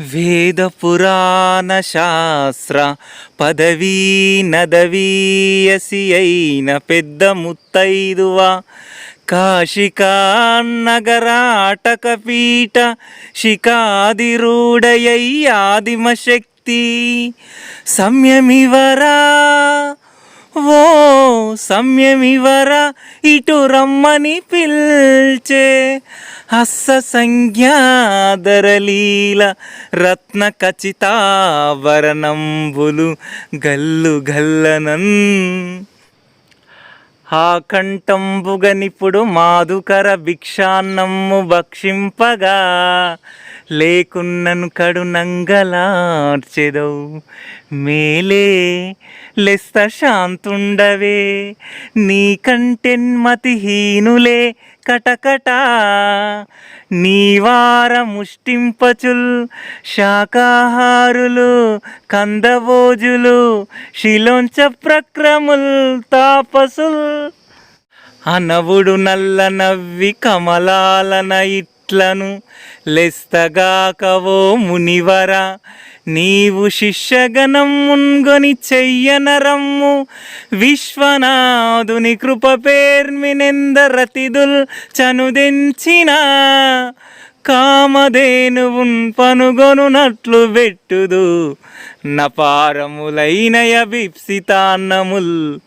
వేద పురాణ శాస్త్ర పదవీ నదవీయసి అయిన పెద్ద ముత్తైదువా కాశికా పీఠ శిఖాదిరూఢయై ఆదిమ సంయమివరా. సంయమివరా ఇటు రమ్మని పిల్చే హస్స సంజ్ఞాదరలీల రత్న ఖచ్చితాభరణంబులు గల్లు గల్లనన్. ఆ కంఠంబుగనిప్పుడు మాధుకర భిక్షాన్నమ్ము భక్షింపగా లేకున్నను కడు నంగలార్చెదవు మేలే లెస్త శాంతుండవే. నీకంటెన్మతిహీనులే కటకట. నీవార ముష్టింపచుల్ శాకాహారులు కందభోజులు శిలోంచ ప్రక్రముల్ తాపసుల్. అనవుడు నల్ల నవ్వి కమలాలన ఇట్లను లెస్తగాకవో మునివర నీవు శిష్యగణం మున్గొని చెయ్యనరమ్ము. విశ్వనాథుని కృప పేర్మినెందరతిదుల్ చనుదెంచిన. కామధేనువున్ పనుగొనునట్లు పెట్టుదు నపారములైన బిప్సితాన్నముల్